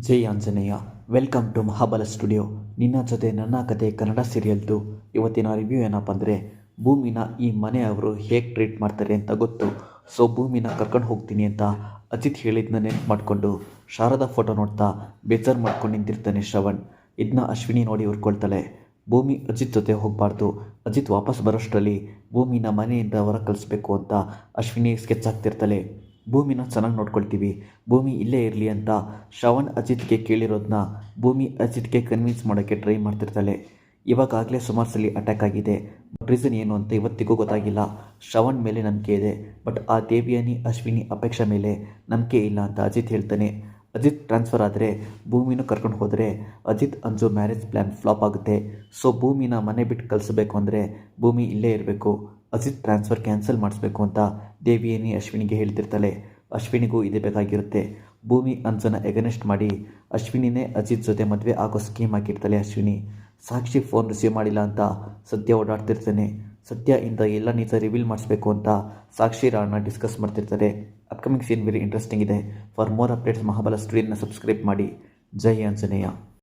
Jai Anjaneya. Welcome to Mahabala studio. ನಿನ್ನ ಜೊತೆ ನನ್ನ ಕತೆ ಕನ್ನಡ ಸೀರಿಯಲ್ದು. ಇವತ್ತಿನ ರಿವ್ಯೂ ಏನಪ್ಪ ಅಂದರೆ, ಭೂಮಿನ ಈ ಮನೆಯವರು ಹೇಗೆ ಟ್ರೀಟ್ ಮಾಡ್ತಾರೆ ಅಂತ ಗೊತ್ತು. ಸೊ, ಭೂಮಿನ ಕರ್ಕೊಂಡು ಹೋಗ್ತೀನಿ ಅಂತ ಅಜಿತ್ ಹೇಳಿದ್ನ ನೆನ್ಪು ಮಾಡಿಕೊಂಡು ಶಾರದಾ ಫೋಟೋ ನೋಡ್ತಾ ಬೇಜಾರು ಮಾಡ್ಕೊಂಡು ನಿಂತಿರ್ತಾನೆ ಶ್ರವಣ್. ಇದನ್ನ ಅಶ್ವಿನಿ ನೋಡಿ ಉರ್ಕೊಳ್ತಾಳೆ. ಭೂಮಿ ಅಜಿತ್ ಜೊತೆ ಹೋಗಬಾರ್ದು. ಅಜಿತ್ ವಾಪಸ್ ಬರೋಷ್ಟರಲ್ಲಿ ಭೂಮಿನ ಮನೆಯಿಂದ ಹೊರ ಕಲಿಸ್ಬೇಕು ಅಂತ ಅಶ್ವಿನಿ ಸ್ಕೆಚ್ ಆಗ್ತಿರ್ತಾಳೆ ಭೂಮಿನ ಚೆನ್ನಾಗಿ ನೋಡ್ಕೊಳ್ತೀವಿ. ಭೂಮಿ ಇಲ್ಲೇ ಇರಲಿ ಅಂತ ಶ್ರವಣ್ ಅಜಿತ್ಗೆ ಕೇಳಿರೋದನ್ನ ಭೂಮಿ ಅಜಿತ್ಗೆ ಕನ್ವಿನ್ಸ್ ಮಾಡೋಕ್ಕೆ ಟ್ರೈ ಮಾಡ್ತಿರ್ತಾಳೆ. ಇವಾಗಾಗಲೇ ಸುಮಾರು ಅಟ್ಯಾಕ್ ಆಗಿದೆ. ಬಟ್ ರೀಸನ್ ಏನು ಅಂತ ಇವತ್ತಿಗೂ ಗೊತ್ತಾಗಿಲ್ಲ. ಶ್ರವಣ್ ಮೇಲೆ ನಂಬಿಕೆ ಇದೆ. ಬಟ್ ಆ ದೇವಿಯಾನಿ, ಅಶ್ವಿನಿ ಅಪೇಕ್ಷೆ ಮೇಲೆ ನಂಬಿಕೆ ಇಲ್ಲ ಅಂತ ಅಜಿತ್ ಹೇಳ್ತಾನೆ. ಅಜಿತ್ ಟ್ರಾನ್ಸ್ಫರ್ ಆದರೆ ಭೂಮಿನೂ ಕರ್ಕೊಂಡು ಹೋದರೆ Ajit Anju marriage plan flop ಆಗುತ್ತೆ. ಸೊ ಭೂಮಿನ ಮನೆ ಬಿಟ್ಟು ಕಳಿಸಬೇಕು ಅಂದರೆ ಭೂಮಿ ಇಲ್ಲೇ ಇರಬೇಕು. ಅಜಿತ್ ಟ್ರಾನ್ಸ್ಫರ್ ಕ್ಯಾನ್ಸಲ್ ಮಾಡಿಸ್ಬೇಕು ಅಂತ ದೇವಿಯೇನಿ ಅಶ್ವಿನಿಗೆ ಹೇಳ್ತಿರ್ತಾಳೆ. ಅಶ್ವಿನಿಗೂ ಇದೇ ಬೇಕಾಗಿರುತ್ತೆ. ಭೂಮಿ ಅಂಜನ ಎಗನೆಸ್ಟ್ ಮಾಡಿ ಅಶ್ವಿನಿನೇ ಅಜಿತ್ ಜೊತೆ ಮದುವೆ ಆಗೋ ಸ್ಕೀಮ್ ಹಾಕಿರ್ತಾಳೆ ಅಶ್ವಿನಿ. ಸಾಕ್ಷಿ ಫೋನ್ ರಿಸೀವ್ ಮಾಡಿಲ್ಲ ಅಂತ ಸದ್ಯ ಓಡಾಡ್ತಿರ್ತಾನೆ. ಸದ್ಯ ಇಂದ ಎಲ್ಲ ನಿಜ ರಿವೀಲ್ ಮಾಡಿಸ್ಬೇಕು ಅಂತ ಸಾಕ್ಷಿ ರಾಣ ಡಿಸ್ಕಸ್ ಮಾಡ್ತಿರ್ತಾರೆ. ಅಪ್ಕಮಿಂಗ್ ಸೀನ್ ವೆರಿ ಇಂಟ್ರೆಸ್ಟಿಂಗ್ ಇದೆ. ಫಾರ್ ಮೋರ್ ಅಪ್ಡೇಟ್ಸ್ ಮಹಾಬಲ ಸ್ಟುಡಿಯೋನ ಸಬ್ಸ್ಕ್ರೈಬ್ ಮಾಡಿ. ಜೈ ಆಂಜನೇಯ.